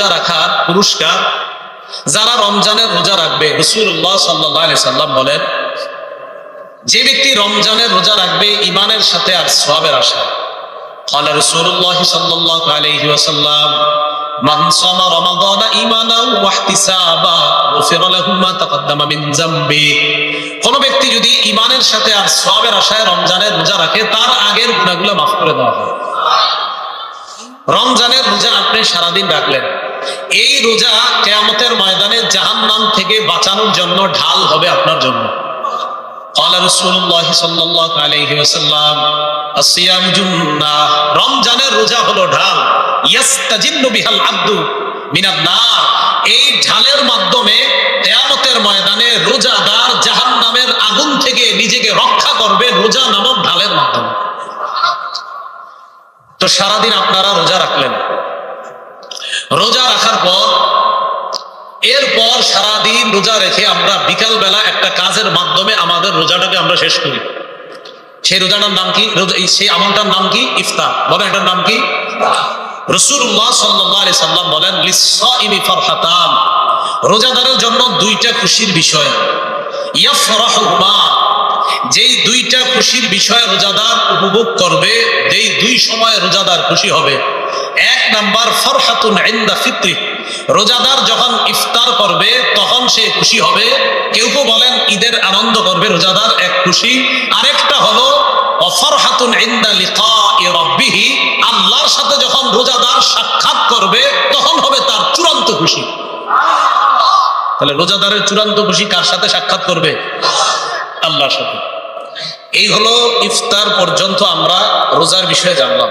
রোজা রাখার পুরস্কার যারা রমজানের রোজা রাখবে রসুল্লাহ সাল্লাহ সাল্লাম বলেন যে ব্যক্তি রমজানের রোজা রাখবে ইমানের সাথে আর সবের আশা قال رسول الله صلى الله عليه وسلم من صام رمضان ايمانا واحتسابا غفر له ما تقدم من ذنبه কোন ব্যক্তি যদি ইমানের সাথে আর সবের আশায় রমজানের রোজা রাখে তার আগের গুণাগুলো মাফ করে দেওয়া হয় রমজানের রোজা আপনি সারাদিন রাখলেন এই রোজা কেয়ামতের ময়দানে জাহান্নাম থেকে বাঁচানোর জন্য ঢাল হবে আপনার জন্য। রমজানের রোজা হলো ঢাল। বিহাল আব্দু এই ঢালের মাধ্যমে কেয়ামতের ময়দানে রোজাদার জাহান নামের আগুন থেকে নিজেকে রক্ষা করবে রোজা নামক ঢালের মাধ্যমে। তো সারাদিন আপনারা রোজা রাখলেন। রোজা রাখার পর, এরপর সারাদিন রোজা রেখে আমরা বিকাল বেলা একটা কাজের মাধ্যমে আমাদের রোজাটাকে আমরা শেষ করি। সেই রোজাটার নাম কি? সেই আমলটার নাম কি? ইফতার। বলেন, এটার নাম কি? রসুল্লাহ সাল্লাহ সাল্লাম বলেন ফারহাতান। রোজাদারের জন্য দুইটা খুশির বিষয়। ইয়াফরাহুমা যেই দুইটা খুশির বিষয় রোজাদার উপভোগ করবে, যেই দুই সময় রোজাদার খুশি হবে। এক নাম্বার ফরহাতুন ইন্দা ফিত্রি। রোজাদার যখন ইফতার করবে, তখন সে খুশি হবে। কেউ কেউ বলেন, ঈদের আনন্দ করবে রোজাদার, এক খুশি। আরেকটা হলো, অফরহাতুন ইন্দা লিকা রব্বিহি। আল্লাহর সাথে যখন রোজাদার সাক্ষাৎ করবে, তখন হবে তার চূড়ান্ত খুশি। তাহলে রোজাদারের চূড়ান্ত খুশি কার সাথে সাক্ষাৎ করবে? আল্লাহর সাথে। এই হলো ইফতার পর্যন্ত আমরা রোজার বিষয়ে জানলাম।